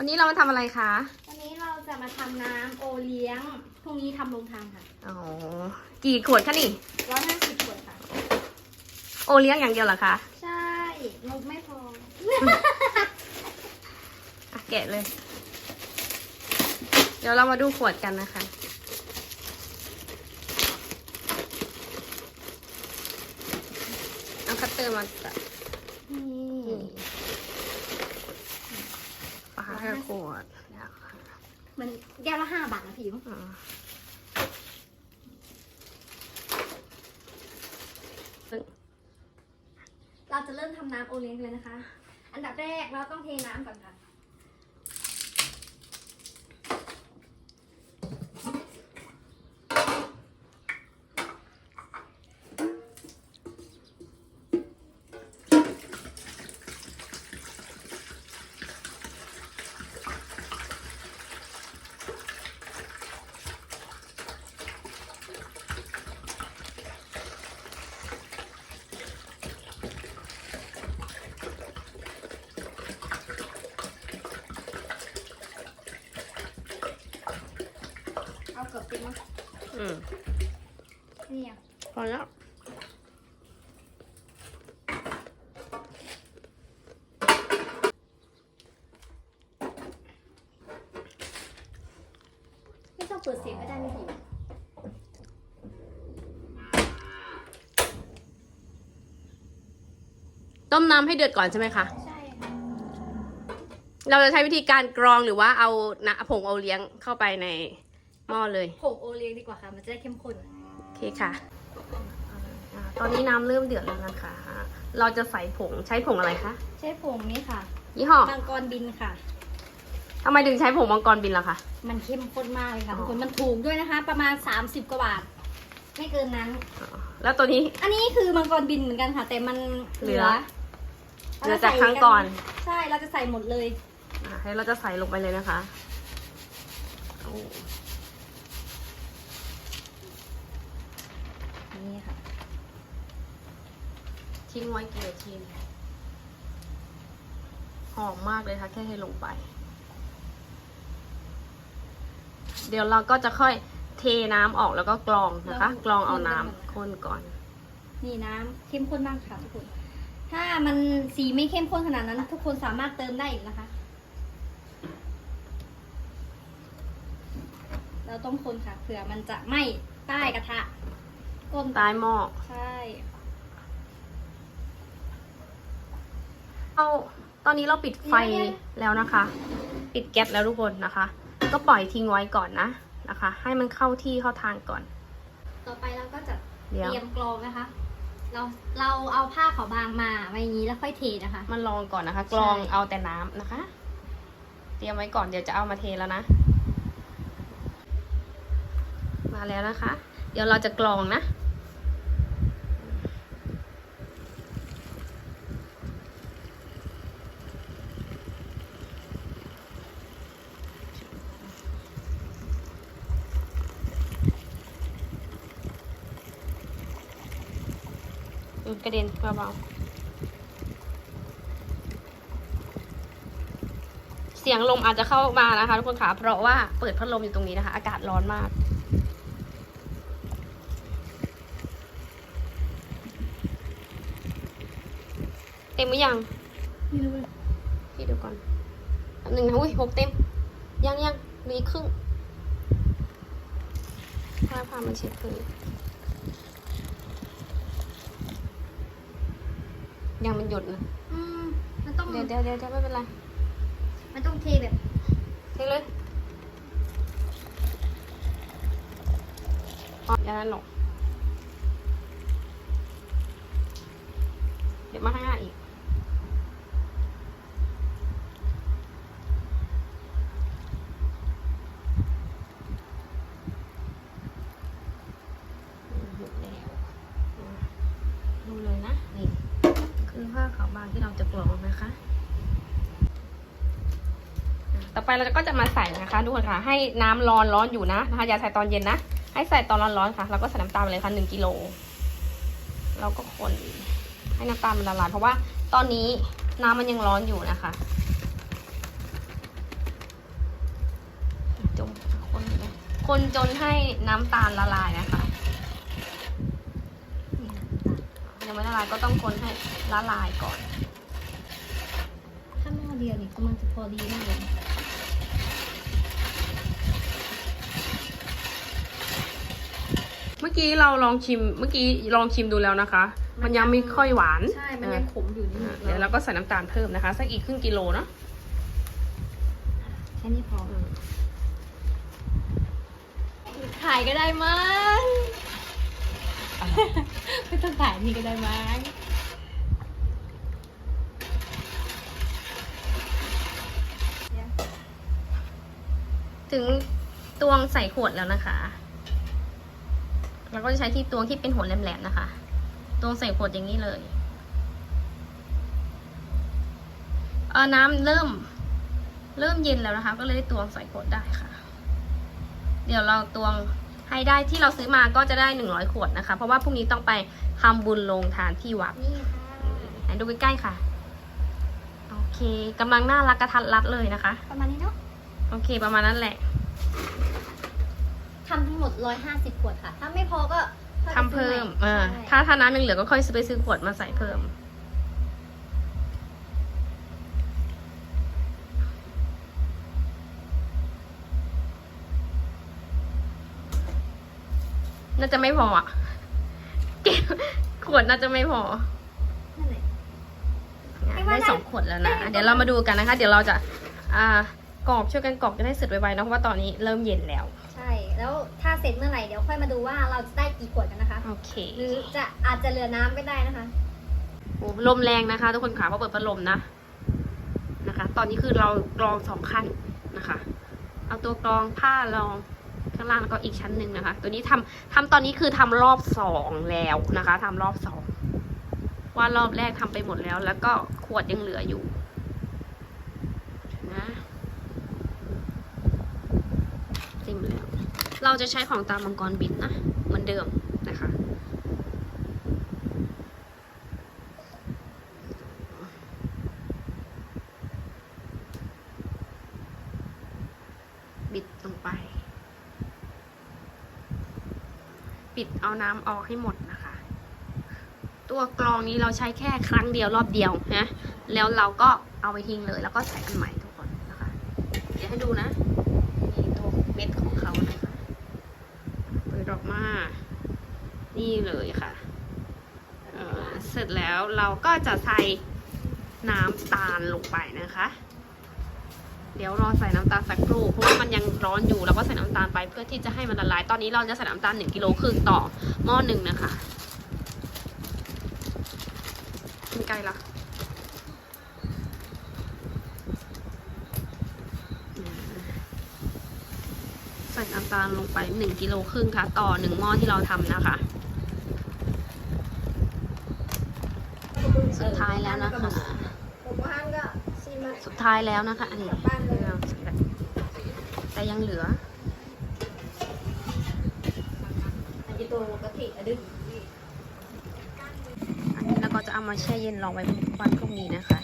วันนี้เรามาทำอะไรคะ วันนี้เราจะมาทำน้ำโอเลี้ยง พรุ่งนี้ทำโรงทานค่ะ อ๋อ กี่ขวดคะนี่ ร้อยห้าสิบขวดค่ะ โอเลี้ยงอย่างเดียวเหรอคะ ใช่งบไม่พอ อะแกะเลย เดี๋ยวเรามาดูขวดกันนะคะ เอาคัตเตอร์มาตัด นี่ นี่ปลาห้า ขวดนะคะมันแก้วละห้าบาทนะพี่อิ๋วอ่าเราจะเริ่มทำน้ำโอเลี้ยงเลยนะคะ อันดับแรกเราต้องเทน้ำก่อนค่ะ เอาเกือบเต็มมั้ง อืมนี่อะพอแล้วไม่ต้องเปิดเสียงก็ได้ไม่พี่อิ๋วต้มน้ำให้เดือดก่อนใช่ไหมคะ ใช่ค่ะเราจะใช้วิธีการกรองหรือว่าเอานะผงโอเลี้ยงเข้าไปใน หม้อเลยผงโอเลี้ยงดีกว่าค่ะ มันจะได้เข้มข้น โอเคค่ะอ่าตอนนี้น้ำเริ่มเดือดแล้วนะคะ เราจะใส่ผงใช้ผงอะไรคะใช้ผงนี้ค่ะยี่ห้อมังกรบินค่ะ ทำไมถึงใช้ผงมังกรบินล่ะคะ มันเข้มข้นมากเลยค่ะอ๋อทุกคนมันถูกด้วยนะคะ ประมาณ 30 กว่าบาท ไม่เกินนั้นอ๋อแล้วตัวนี้ อันนี้คือมังกรบินเหมือนกันค่ะ แต่มันเหลือเหลือจากครั้งก่อน ใช่เราจะใส่หมดเลยอ่าให้เราจะใส่ลงไปเลยนะคะโอ้ นี่ค่ะ ทิ้งไว้กี่นาทีหอมมากเลยค่ะ แค่ให้ลงไป เดี๋ยวเราก็จะค่อยเทน้ำออกแล้วก็กรองนะคะ กรองเอาน้ำข้นก่อน นี่น้ำเข้มข้นมากค่ะทุกคน ถ้ามันสีไม่เข้มข้นขนาดนั้น ทุกคนสามารถเติมได้อีกนะคะ เราต้องคนค่ะเผื่อมันจะไหม้ใต้กระทะ ก้นใต้หม้อใช่เอาตอนนี้เราปิดไฟแล้วนะคะ ปิดแก๊สแล้วทุกคนนะคะ ก็ปล่อยทิ้งไว้ก่อนนะนะคะ ให้มันเข้าที่เข้าทางก่อน ต่อไปเราก็จะเดี๋ยวเตรียมกรองนะคะ เราเราเอาผ้าขาวบางมาไว้อย่างนี้แล้วค่อยเทนะคะ มันลองก่อนนะคะ กรองเอาแต่น้ำนะคะ เตรียมไว้ก่อนเดี๋ยวจะเอามาเทแล้วนะ มาแล้วนะคะเดี๋ยวเราจะกรองนะ กระเด็นเบาๆเสียงลมอาจจะเข้ามานะคะทุกคนคะเพราะว่าเปิดพัดลมอยู่ตรงนี้นะคะ อากาศร้อนมาก เต็มหรือยังไม่รู้เลยพี่ดูก่อนแป๊บหนึ่งนะอุ้ยหกเต็ม ยังยังเหลืออีกครึ่งผ้าพามันเช็ดพื้นยังมันหยดนะอืมมันต้องเดี๋ยวเดี๋ยวเดี๋ยวเดี๋ยวไม่เป็นไร มันต้องเทแบบเทเลยอ๋ออย่างนั้นหรอกเดี๋ยวมาข้างห เราจะกรองนะคะ ต่อไปเราก็จะมาใส่นะคะทุกคนค่ะ ให้น้ำร้อนร้อนอยู่นะนะคะอย่าใส่ตอนเย็นนะ ให้ใส่ตอนร้อนร้อนค่ะ เราก็ใส่น้ำตาลไปเลยค่ะหนึ่งกิโลเราก็คนให้น้ำตาลมันละลายเพราะว่าตอนนี้น้ำมันยังร้อนอยู่นะคะจมคนคนจนให้น้ำตาลละลายนะคะยังไม่ละลายก็ต้องคนให้ละลายก่อน เดียวนี่ก็มันจะพอดีมากเลยเมื่อกี้เราลองชิมเมื่อกี้ลองชิมดูแล้วนะคะ มันยังไม่ค่อยหวานใช่ มันยังขมอยู่นิดอะนึงเดี๋ยวเราก็ใส่น้ำตาลเพิ่มนะคะ สักอีกครึ่งกิโลเนาะแค่นี้พอถ่ายก็ได้มั้งไม่ต้องถ่ายนี่ก็ได้มั้ง ถึงตวงใส่ขวดแล้วนะคะ เราก็จะใช้ที่ตวงที่เป็นหัวแหลมๆนะคะ ตวงใส่ขวดอย่างนี้เลยเออน้ำเริ่ม เริ่มเย็นแล้วนะคะ ก็เลยได้ตวงใส่ขวดได้ค่ะ เดี๋ยวเราตวงให้ได้ที่เราซื้อมาก็จะได้หนึ่งร้อยขวดนะคะ เพราะว่าพรุ่งนี้ต้องไปทำบุญลงทานที่วัดนี่ค่ะให้ดูใกล้ๆค่ะ โอเคกำลังน่ารักกระทัดรัดเลยนะคะ ประมาณนี้เนาะ โอเคประมาณนั้นแหละ ทำทั้งหมด 150 ขวดค่ะ ถ้าไม่พอก็ค่อยไปทำเพิ่มซื้เอออใหม่ถ้าถ้าน้ำยังเหลือก็ค่อยซื้อไปซื้อขวดมาใส่เพิ่ม น่าจะไม่พออะเก็บขวดน่าจะไม่พอนั่นแหละไม่ว่าได้ได้สองขวดแล้วนะได้เดี๋ยวเรามาดูกันนะคะ เดี๋ยวเราจะ อ่า กรอกช่วยกันกรอกจะได้เสร็จไวๆนะเพราะว่าตอนนี้เริ่มเย็นแล้ว ใช่ แล้วถ้าเสร็จเมื่อไหร่เดี๋ยวค่อยมาดูว่าเราจะได้กี่ขวดกันนะคะ โอเคหรือจะอาจจะเหลือน้ำก็ได้นะคะโอ้ลมแรงนะคะ ทุกคนขาเพราะเปิดพัดลมนะนะคะ ตอนนี้คือเรากรองสองขั้นนะคะ เอาตัวกรองผ้ารองข้างล่างแล้วก็อีกชั้นหนึ่งนะคะ ตัวนี้ทำทำตอนนี้คือทำรอบสองแล้วนะคะทำรอบสองว่ารอบแรกทำไปหมดแล้ว แล้วก็ขวดยังเหลืออยู่นะเต็มแล้ว เราจะใช้ของตามมังกรบินนะ เหมือนเดิมนะคะ บิดลงไป ปิดเอาน้ำออกให้หมดนะคะ ตัวกรองนี้เราใช้แค่ครั้งเดียวรอบเดียวนะ แล้วเราก็เอาไปทิ้งเลยแล้วก็ใส่อันใหม่ทุกคนนะคะ เดี๋ยวให้ดูนะนี่ตัวเม็ดของเขานะคะเปิดออกมา นี่เลยค่ะเสร็จแล้วเราก็จะใส่น้ำตาลลงไปนะคะ เดี๋ยวรอใส่น้ำตาลสักครู่เพราะว่ามันยังร้อนอยู่แล้วก็ใส่น้ำตาลไปเพื่อที่จะให้มันละลาย ตอนนี้เราจะใส่น้ำตาลหนึ่งกิโลครึ่งต่อหม้อหนึ่งนะคะขึ้นใกลละอืมใส่น้ำตาลลงไปหนึ่งกิโลครึ่งค่ะ ต่อหนึ่งหม้อที่เราทำนะคะ สุดท้ายแล้วนะคะผมว่าอันก็ซีมาสุดท้ายแล้วนะคะอันนี้กลับบ้านเลยแต่ยังเหลืออันนี้ตัวกะทิอะดึกอันนี้เราก็จะเอามาแช่เย็นรอไว้วันพรุ่งนี้นะคะ